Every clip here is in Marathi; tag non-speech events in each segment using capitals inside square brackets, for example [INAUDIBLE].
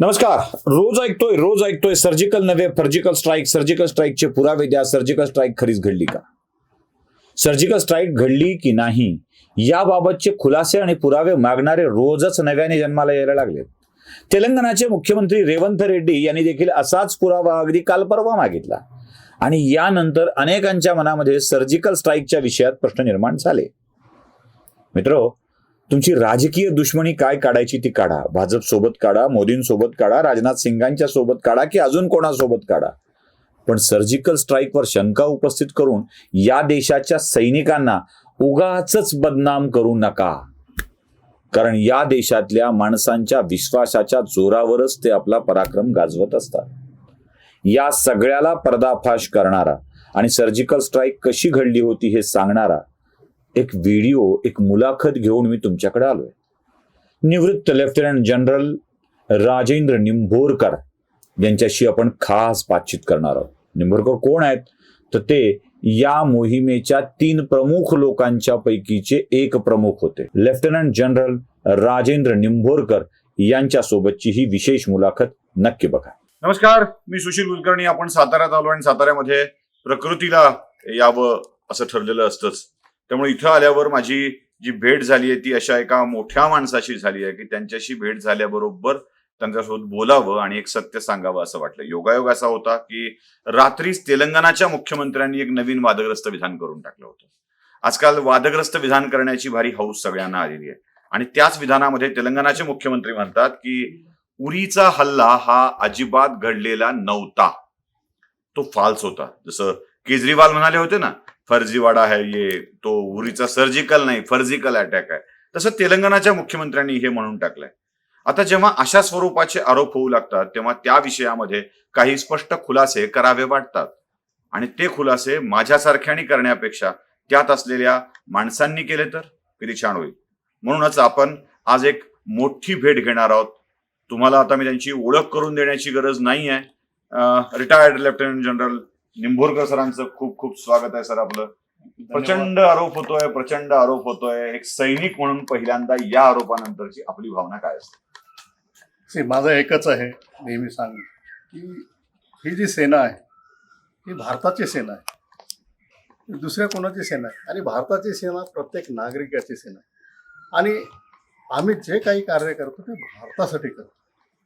नमस्कार. रोज ऐकतोय रोज ऐकतोय. सर्जिकल नव्हे सर्जिकल स्ट्राईक सर्जिकल स्ट्राईकचे पुरावे द्या. सर्जिकल स्ट्राईक खरीच घडली का? सर्जिकल स्ट्राईक घडली की नाही? याबाबतचे खुलासे आणि पुरावे मागणारे रोजच नव्याने जन्माला यायला लागले तेलंगणाचे मुख्यमंत्री रेवंत रेड्डी यांनी देखील असाच पुरावा अगदी काल परवा मागितला. आणि यानंतर अनेकांच्या मनामध्ये सर्जिकल स्ट्राईकच्या विषयात प्रश्न निर्माण झाले. मित्रो तुमची राजकीय दुश्मनी काय काढायची ती काढा. भाजप सोबत काढा मोदींसोबत काढा राजनाथ सिंगांच्या सोबत काढा की अजून कोणासोबत काढा? पण सर्जिकल स्ट्राईकवर शंका उपस्थित करून या देशाच्या सैनिकांना उगाच बदनाम करू नका. कारण या देशातल्या माणसांच्या विश्वासाच्या जोरावरच ते आपला पराक्रम गाजवत असतात. या सगळ्याला पर्दाफाश करणारा आणि सर्जिकल स्ट्राईक कशी घडली होती हे सांगणारा एक व्हिडिओ एक मुलाखत घेऊन मी तुमच्याकडे आलोय. निवृत्त लेफ्टनंट जनरल राजेंद्र निंभोरकर यांच्याशी आपण खास बातचीत करणार आहोत. निंभोरकर कोण आहेत? तर ते या मोहिमेच्या तीन प्रमुख लोकांच्या पैकीचे एक प्रमुख होते. लेफ्टनंट जनरल राजेंद्र निंभोरकर यांच्या सोबतची ही विशेष मुलाखत नक्की बघा. नमस्कार मी सुशील कुलकर्णी. आपण साताऱ्यात आलो आणि साताऱ्यामध्ये प्रकृतीला यावं असं ठरलेलं असतंच. त्यामुळे इथं आल्यावर माझी जी भेट झाली आहे ती अशा एका मोठ्या माणसाशी झाली आहे की त्यांच्याशी भेट झाल्याबरोबर त्यांच्यासोबत बोलावं आणि एक सत्य सांगावं असं वाटलं. योगायोग असा होता की रात्रीच तेलंगणाच्या मुख्यमंत्र्यांनी एक नवीन वादग्रस्त विधान करून टाकलं होतं. आजकाल वादग्रस्त विधान करण्याची भारी हौस सगळ्यांना आलेली आहे. आणि त्याच विधानामध्ये तेलंगणाचे मुख्यमंत्री म्हणतात की उरीचा हल्ला हा अजिबात घडलेला नव्हता. तो फाल्स होता. जसं केजरीवाल म्हणाले होते ना फर्जीवाडा आहे ये तो उरीचा सर्जिकल नाही फर्जिकल अटॅक आहे. तसं तेलंगणाच्या मुख्यमंत्र्यांनी हे म्हणून टाकलंय. आता जेव्हा अशा स्वरूपाचे आरोप होऊ लागतात तेव्हा त्या विषयामध्ये काही स्पष्ट खुलासे करावे वाटतात. आणि ते खुलासे माझ्यासारख्याने करण्यापेक्षा त्यात असलेल्या माणसांनी केले तर? किती छान होईल. म्हणूनच आपण आज एक मोठी भेट घेणार आहोत. तुम्हाला आता मी त्यांची ओळख करून देण्याची गरज नाही आहे रिटायर्ड लेफ्टनंट जनरल निंभोरकर सरांचं खूप खूप स्वागत आहे सर आपलं. प्रचंड आरोप होतोय प्रचंड आरोप होतोय. एक सैनिक म्हणून पहिल्यांदा या आरोपानंतरची आपली भावना काय असते? माझं एकच आहे नेहमी सांग की ही जी सेना आहे ही भारताची सेना आहे. दुसऱ्या कोणाची सेना आहे? आणि भारताची सेना प्रत्येक नागरिकाची सेना आहे. आणि आम्ही जे काही कार्य करतो ते भारतासाठी करतो.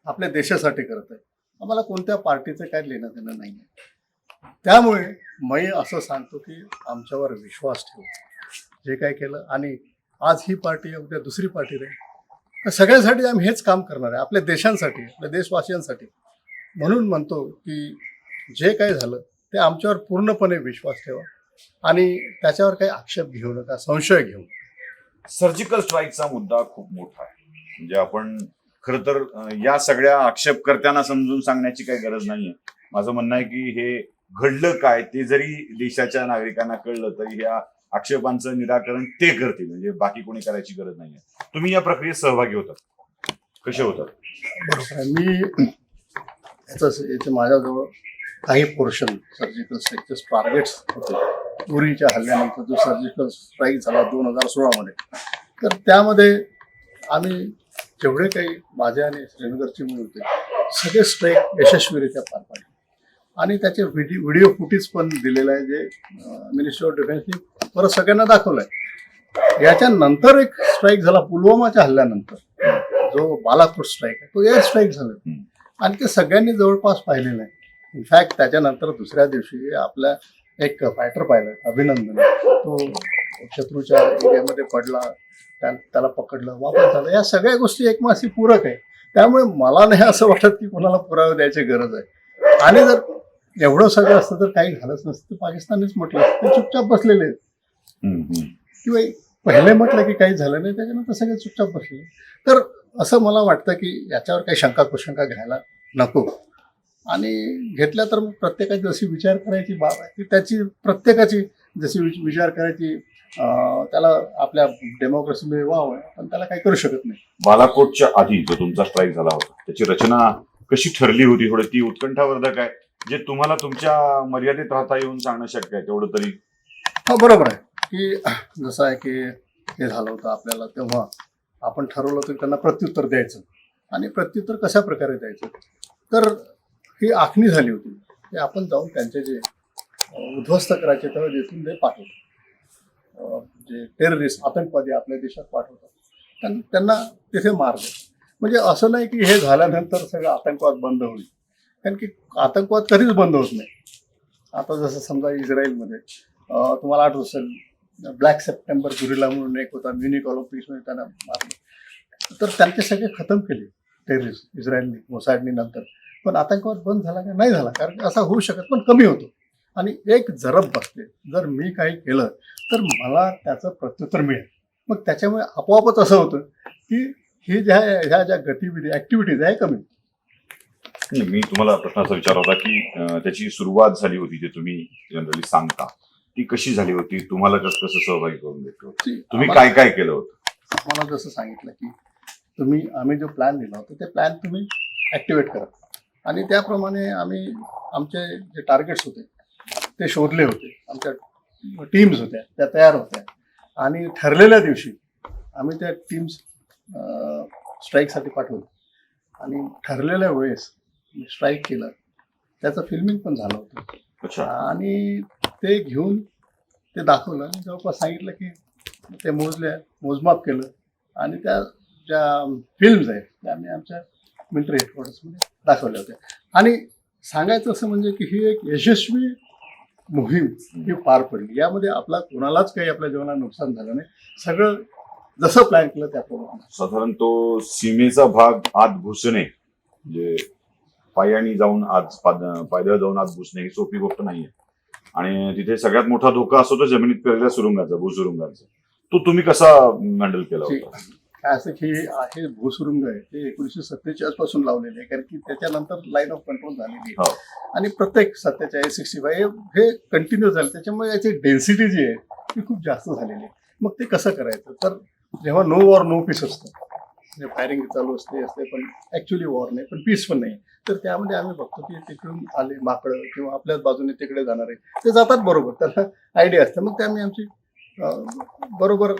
आपल्या देशासाठी करत आहे. आम्हाला कोणत्या पार्टीचं काही लेणं देणं नाही आहे त्यामुळे मी असं सांगतो की आमच्यावर विश्वास ठेव. जे काय केलं आणि आज ही पार्टी आहे, उद्या दुसरी पार्टी राहील. तर सगळ्यांसाठी आम्ही हेच काम करणार आहे आपल्या देशांसाठी आपल्या देशवासियांसाठी. म्हणून म्हणतो की जे काय झालं ते आमच्यावर पूर्णपणे विश्वास ठेवा आणि त्याच्यावर काही आक्षेप घेऊ नका संशय घेऊ सर्जिकल स्ट्राईकचा मुद्दा खूप मोठा आहे. म्हणजे आपण खरं तर या सगळ्या आक्षेपकर्त्यांना समजून सांगण्याची काही गरज नाहीये. माझं म्हणणं आहे की हे घडलं काय ते जरी देशाच्या नागरिकांना कळलं तरी या आक्षेपांचं निराकरण ते करतील म्हणजे बाकी कोणी करायची गरज नाहीये. तुम्ही या प्रक्रियेत सहभागी होतात. कसे होतात? मी याचं माझ्याजवळ काही पोर्शन सर्जिकल स्ट्राईकचे टार्गेट्स होते. उरीच्या हल्ल्यानंतर जो सर्जिकल स्ट्राईक झाला दोन हजार सोळामध्ये तर त्यामध्ये आम्ही जेवढे काही माझे आणि श्रीनगरची मुली होते सगळे स्ट्राईक यशस्वीरित्या पार पाडले. आणि त्याचे व्हिडिओ व्हिडिओ फुटेज पण दिलेलं आहे जे मिनिस्ट्री ऑफ डिफेन्सने परत सगळ्यांना दाखवलं आहे याच्यानंतर एक स्ट्राईक झाला पुलवामाच्या हल्ल्यानंतर. जो बालाकोट स्ट्राईक आहे तो एअर स्ट्राईक झाला. आणि ते सगळ्यांनी जवळपास पाहिलेलं आहे. इनफॅक्ट त्याच्यानंतर दुसऱ्या दिवशी आपल्या एक फायटर पाहिलं अभिनंदन तो शत्रूच्या एरियामध्ये पडला त्या- त्याला पकडलं वापस झालं. या सगळ्या गोष्टी एकमासी पूरक आहे. त्यामुळे मला नाही असं वाटत की कोणाला पुरावे द्यायची गरज आहे. आणि जर एवढं सगळं असतं तर काही झालंच नसतं. तर पाकिस्ताननेच म्हटलं असतं. ते चुपचाप बसलेले आहेत. किंवा पहिले म्हटलं की काही झालं नाही त्याच्यानंतर सगळे चुपचाप बसले तर असं मला वाटतं की याच्यावर काही शंका कुशंका घ्यायला नको. आणि घेतल्या तर मग प्रत्येकाची जशी विचार करायची बाब आहे ती त्याची प्रत्येकाची जशी विच- विचार करायची त्याला आपल्या डेमोक्रेसीमध्ये वाव आहे पण त्याला काही करू शकत नाही. बालाकोटच्या आधी जो तुमचा स्ट्राईक झाला होता त्याची रचना कशी ठरली होती थोडी? ती उत्कंठावर्धक आहे. जे तुम्हाला तुमच्या मर्यादित राहता येऊन सांगणं शक्य आहे तेवढं तरी. हा बरोबर आहे. की जसं आहे की हे झालं होतं आपल्याला तेव्हा आपण ठरवलं होतं की त्यांना प्रत्युत्तर द्यायचं. आणि प्रत्युत्तर कशा प्रकारे द्यायचं? तर ही आखणी झाली होती. की आपण जाऊन त्यांचे जे उद्ध्वस्त करायचे तेव्हा तिथून ते पाठवतो जे टेररिस्ट आतंकवादी आपल्या देशात पाठवतात. त्यांना तिथे मार म्हणजे असं नाही की हे झाल्यानंतर सगळं आतंकवाद बंद होईल. कारण की आतंकवाद कधीच बंद होत नाही. आता जसं समजा इस्रायलमध्ये तुम्हाला आठवत असेल ब्लॅक सप्टेंबर गुरिला म्हणून एक होता म्युनिक ऑलिम्पिक्समध्ये त्यांना मारलं. तर त्यांचे सगळे खतम केले टेररिस्ट इस्रायलने मोसाडनी नंतर. पण आतंकवाद बंद झाला का? नाही झाला कारण असा होऊ शकत पण कमी होतो. आणि एक जरब बसते जर मी काही केलं तर मला त्याचं प्रत्युत्तर मिळेल. मग त्याच्यामुळे आपोआपच असं होतं की ही ज्या ह्या ज्या गतिविधी ॲक्टिव्हिटीज आहे कमी. मी तुम्हाला प्रश्न असा विचार होता की त्याची सुरुवात झाली होती जे तुम्ही जनरली सांगता ती कशी झाली होती? तुम्हाला कसं कसं सहभागी करून घेतलं? तुम्ही काय काय केलं होतं? आम्हाला जसं सांगितलं की तुम्ही आम्ही जो प्लॅन दिला होता ते प्लॅन तुम्ही ॲक्टिवेट करा. आणि त्याप्रमाणे आम्ही आमचे जे टार्गेट्स होते ते शोधले होते. आमच्या टीम्स होत्या त्या तयार होत्या. आणि ठरलेल्या दिवशी आम्ही त्या टीम्स स्ट्राईकसाठी पाठवलं. आणि ठरलेल्या वेळेस स्ट्राईक केलं. त्याचं फिल्मिंग पण झालं होतं. आणि ते घेऊन ते दाखवलं. आणि जवळपास सांगितलं की ते मोजले मोजमाप केलं. आणि त्या ज्या फिल्म्स आहेत त्या आम्ही आमच्या मिलिटरी हेडक्वार्टर्समध्ये दाखवल्या होत्या. आणि सांगायचं असं म्हणजे की ही एक यशस्वी मोहीम ही पार पडली. यामध्ये आपला कोणालाच काही आपल्या जीवनात नुकसान झालं नाही. सगळं जसं प्लॅन केलं त्याप्रमाणे. साधारण तो सीमेचा भाग आत घुसणे म्हणजे पायानी जाऊन आज पायदळ जाऊन आत घुसणे ही सोपी गोष्ट नाहीये. आणि तिथे सगळ्यात मोठा धोका असतो तो जमिनीत पेरलेल्या सुरुंगाचा भूसुरुंगाचा. तो तुम्ही कसा हँडल केला होता? काय असं की हे भूसुरुंग आहे ते एकोणीसशे सत्तेचाळीसपासून लावलेले आहे कारण की त्याच्यानंतर लाईन ऑफ कंट्रोल झालेली आहे. हो. आणि प्रत्येक सत्तेचाळीस सिक्स्टी फाईव्ह हे कंटिन्यू झालं त्याच्यामुळे याची डेन्सिटी जी आहे ती खूप जास्त झालेली आहे. मग ते कसं करायचं? तर जेव्हा नो वॉर नो पीस असतं फायरिंग चालू असते असते पण ऍक्च्युली वॉर नाही पण पीस पण नाही. तर त्यामध्ये आम्ही बघतो की तिकडून आले माकडं किंवा आपल्याच बाजूने तिकडे जाणारे ते जातात बरोबर त्यांना आयडिया असते. मग ते आम्ही आमची बरोबर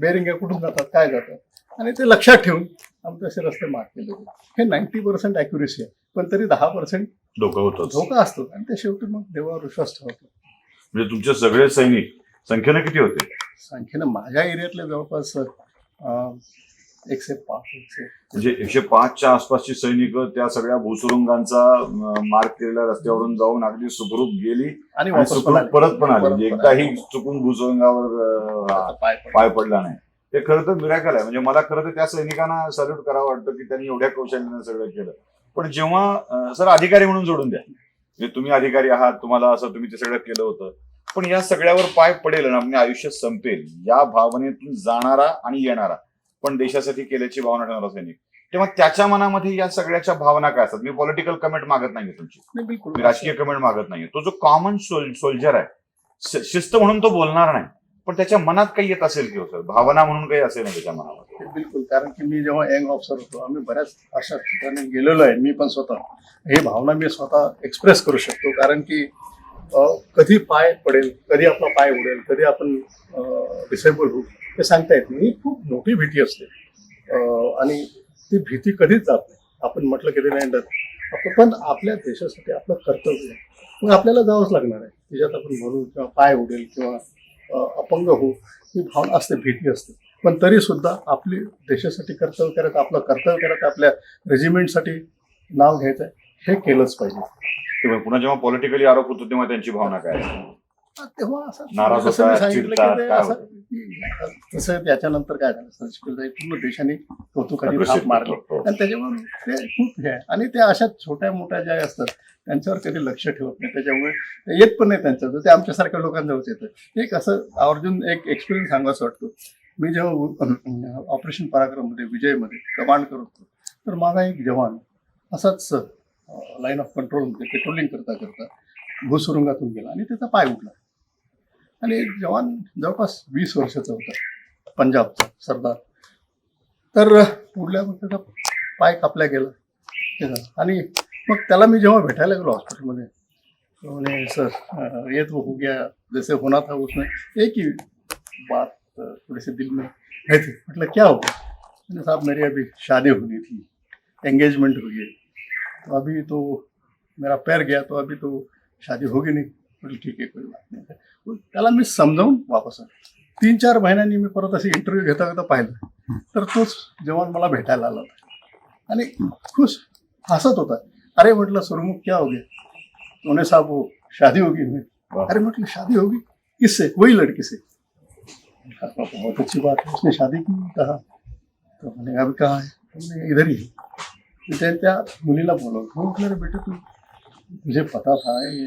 बेरिंग कुठून जातात काय जातात? आणि ते लक्षात ठेवून आमचे असे रस्ते मार्क केले. होते हे नाईन्टी पर्सेंट ॲक्युरेसी आहे पण तरी दहा पर्सेंट धोका होतोच. धोका असतो. आणि ते शेवटी मग देवावर विश्वास ठेवतो. म्हणजे तुमचे सगळे सैनिक संख्येनं किती होते? संख्येनं माझ्या एरियातले जवळपास एकशे पाच एकशे म्हणजे एकशे पाचच्या आसपासची सैनिक त्या सगळ्या भूसुरुंगांचा अं, मार्क केलेल्या रस्त्यावरून जाऊन अगदी सुखरूप गेली आणि सुखरूप. परत पण आली. म्हणजे एकदाही. चुकून भूसुरुंगावर पाय पडले. नाही. ते खरं तर मिराकल आहे. म्हणजे मला खरं तर त्या सैनिकांना सल्यूट करावं वाटतं की त्यांनी एवढ्या कौशल्यानं सगळं केलं. पण जेव्हा सर अधिकारी म्हणून जोडून द्या. म्हणजे तुम्ही अधिकारी आहात तुम्हाला असं तुम्ही ते सगळं केलं होतं. पण या सगळ्यावर पाय पडेल आणि आपले आयुष्य संपेल. या भावनेतून जाणारा आणि येणारा. पण देशासाठी केल्याची भावना ठेवणारा सैनिक तेव्हा त्याच्या मनामध्ये या सगळ्याच्या भावना काय असतात? मी पॉलिटिकल कमेंट मागत नाही तुमची मी राजकीय कमेंट मागत नाही तो जो कॉमन सोल्जर आहे शिस्त म्हणून तो बोलणार नाही. पण त्याच्या मनात काही येत असेल किंवा सर भावना म्हणून काही असेल ना त्याच्या मनामध्ये? बिलकुल कारण की मी जेव्हा यंग ऑफिसर होतो आम्ही बऱ्याच अशा ठिकाणी गेलेलो आहे. मी पण स्वतः हे भावना मी स्वतः एक्सप्रेस करू शकतो. कारण की कधी पाय पडेल कधी आपला पाय उडेल कधी आपण डिसेबल होऊ. ते सांगता येत नाही. खूप मोठी भीती असते. आणि ती भीती कधीच जात नाही. आपण म्हटलं कधी नाही आपण पण आपल्या देशासाठी आपलं कर्तव्य आहे. मग आपल्याला जावंच लागणार आहे. त्याच्यात आपण म्हणू किंवा पाय उडेल किंवा अपंग होऊ. ही भावना असते भीती असते. पण तरी सुद्धा आपली देशासाठी कर्तव्य करत आपलं कर्तव्य करत आपल्या रेजिमेंटसाठी नाव घ्यायचं हे केलंच पाहिजे. पुन्हा जेव्हा पॉलिटिकली आरोप होतो तेव्हा त्यांची भावना काय तेव्हा असं नाराज जसं मी होतात, सांगितलं की ते असं तसं त्याच्यानंतर काय झालं पूर्ण देशाने कौतुकाने थाप मारले. हो. आणि त्याच्यावर ते खूप हे आहे. आणि त्या अशा छोट्या मोठ्या ज्या असतात त्यांच्यावर कधी लक्ष ठेवत नाही. त्याच्यामुळे ते येत पण नाही त्यांचं ते आमच्यासारख्या लोकांजवळच येतं. एक असं आवर्जून एक एक्सपिरियन्स सांगायचं वाटतो. मी जेव्हा ऑपरेशन पराक्रममध्ये विजयमध्ये कमांड करत होतो तर माझा एक जवान असाच लाईन ऑफ कंट्रोलमध्ये पेट्रोलिंग करता करता भूसुरुंगातून गेला आणि त्याचा पाय उठला. आणि एक जवान जवळपास वीस वर्षाचा होता पंजाबचा सरदार. तर पुढल्या मग त्याचा पाय कापला गेला. आणि मग त्याला मी जेव्हा भेटायला गेलो हॉस्पिटलमध्ये म्हणे सर ये तो हो गया जैसे होना था उसमें एक ही बात थोडीशी थोड़ी सी दिल में है थी मतलब क्या हो मैंने साहब मेरी अभी शादी होनी थी एंगेजमेंट हुई है तो अभी तो मेरा पैर गया तो अभी तो शादी होगी नहीं. म्हटलं ठीक आहे कोई बात नाही. तो त्याला मी समजावून वापस आलो. तीन चार महिन्यांनी मी परत अशी इंटरव्ह्यू घेता घेता पाहिलं. तर तोच जवान मला भेटायला आला होता. आणि खुश हसत होता. अरे म्हटलं सुरमुख क्या हो गया? उन्हें साहब वो शादी होगी मैं अरे म्हटलं शादी होगी? किससे? वही लड़की से. बहुत अच्छी बात है उसने शादी की कहा. तो मैंने अभी कहा है? इधर ही है. तो त्या- मुलीला बोलवलं अरे बेटा तू मुझे पता था ये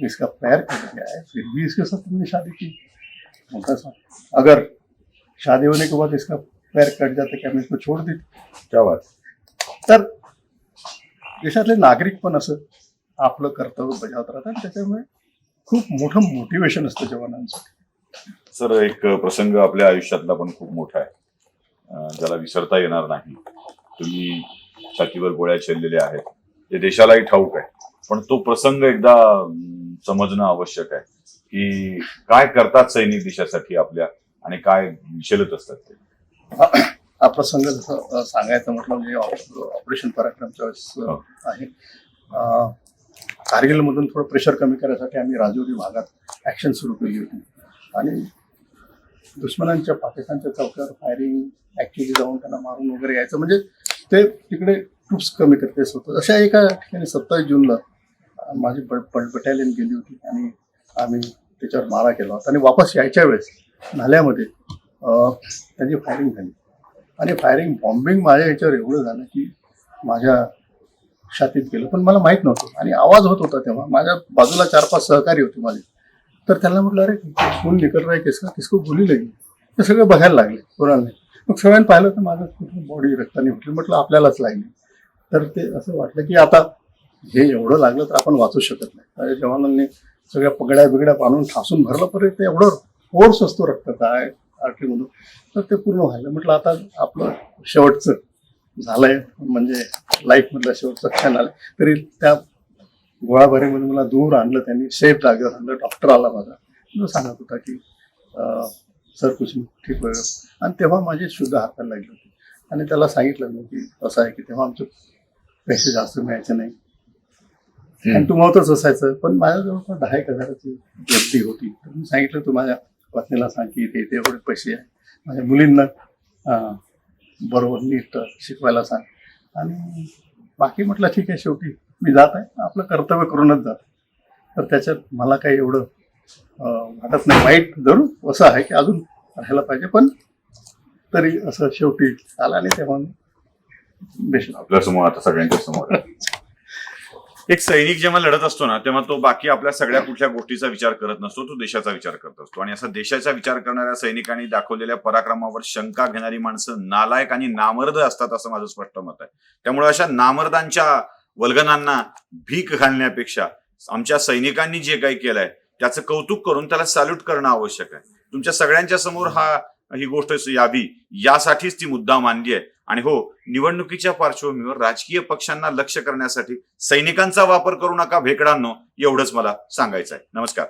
इसका पैर कट गया है फिर भी इसके साथ तुमने शादी की। बोलता था अगर शादी होने के बाद इसका पैर कट जाता क्या मैं इसको छोड़ देती क्या बात तर देशातले नागरिक पण असं आपलं कर्तव्य बजावत राहतात त्याच्यामुळे खूप मोठं मोटिवेशन असतं जवानांचं. सर एक प्रसंग आपल्या आयुष्यातला पण खूप मोठा आहे. ज्याला विसरता येणार नाही. तुम्ही छातीवर गोळ्या चेललेल्या आहेत. ते देशालाही ठाऊक आहे. पण तो प्रसंग एकदा समजणं आवश्यक आहे. की काय करतात सैनिक देशासाठी आपल्या आणि काय विचलत असतात ते? हा प्रसंग जसं सांगायचं म्हटलं म्हणजे ऑप- ऑपरेशन पराक्रमच्या वेळेस हो. आहे. कारगिलमधून थोडं प्रेशर कमी करण्यासाठी आम्ही राजौरी भागात ॲक्शन सुरू केली होती. आणि दुश्मनांच्या पाकिस्तानच्या चौक्यावर फायरिंग ॲक्च्युली जाऊन त्यांना मारून वगैरे यायचं. म्हणजे ते तिकडे ट्रूप्स कमी करतेच होतं. अशा एका ठिकाणी सत्तावीस जूनला माझी बटालियन गेली होती आणि आम्ही त्याच्यावर मारा केला होता. आणि वापस यायच्या वेळेस नाल्यामध्ये त्यांची त्याची फायरिंग झाली. आणि फायरिंग बॉम्बिंग माझ्या याच्यावर एवढं झालं की माझ्या छातीत गेलं. पण मला माहीत नव्हतं. आणि आवाज होत होता तेव्हा. माझ्या बाजूला चार पाच सहकारी होते माझे. तर त्यांना म्हटलं अरे खून निकल राय किसका किसको गोली लागली ते सगळं बघायला लागले कोणाला नाही. मग सगळ्यांनी पाहिलं तर माझं कुठून बॉडी रक्ताने म्हटलं म्हटलं आपल्यालाच लागली तर ते असं वाटलं की आता हे एवढं लागलं तर आपण वाचू शकत नाही. त्या जवानांनी सगळ्या पगड्या बिगड्या बांधून ठासून भरलं पर्यंत ते एवढं फोर्स असतो रक्ताचा आर्टरीमधून तर ते पूर्ण व्हायला म्हटलं आता आपलं शेवटचं झालंय म्हणजे लाईफमधलं शेवटचं क्षण आलं तरी त्या गोळाबारीमध्ये मला दूर आणलं त्यांनी सेफ जागेवर आणलं. डॉक्टर आला माझा. तो सांगत होता की सर कुछ ठीक होईल आणि तेव्हा माझी शुद्ध हाताला लागली होती. आणि त्याला सांगितलं मी की असं आहे की तेव्हा आमचे पैसे जास्त मिळायचे नाही. आणि तुम्हातच असायचं पण माझ्या जवळपास दहा एक हजाराची गर्दी होती. तर मी सांगितलं तू माझ्या पत्नीला सांग की इथे इथे एवढे पैसे आहे. माझ्या मुलींना बरोबर नीट शिकवायला सांग. आणि बाकी म्हटलं ठीक आहे शेवटी मी जात आहे. आपलं कर्तव्य करूनच जात तर त्याच्यात मला काही एवढं वाटत नाही. वाईट जरूर असं आहे की अजून राहायला पाहिजे पण तरी असं शेवटी आला आणि तेव्हा आपल्यासमोर आता सगळ्यांच्या समोर. [LAUGHS] एक सैनिक जेव्हा लढत असतो ना तेव्हा तो बाकी आपल्या सगळ्या कुठल्या गोष्टीचा विचार करत नसतो तो देशाचा विचार करत असतो. आणि असा देशाचा विचार करणाऱ्या सैनिकांनी दाखवलेल्या पराक्रमावर शंका घेणारी माणसं नालायक आणि नामर्द असतात असं माझं स्पष्ट मत आहे. त्यामुळे अशा नामर्दांच्या वल्गनांना भीक घालण्यापेक्षा आमच्या सैनिकांनी जे काही केलंय त्याचं कौतुक करून त्याला सॅल्यूट करणं आवश्यक आहे. तुमच्या सगळ्यांच्या समोर हा ही गोष्ट यावी यासाठीच ती मुद्दा मांडली आहे. आणि हो निवडणुकीच्या पार्श्वभूमीवर राजकीय पक्षांना लक्ष करण्यासाठी सैनिकांचा वापर करू नका भेकडांनो एवढंच मला सांगायचं आहे नमस्कार.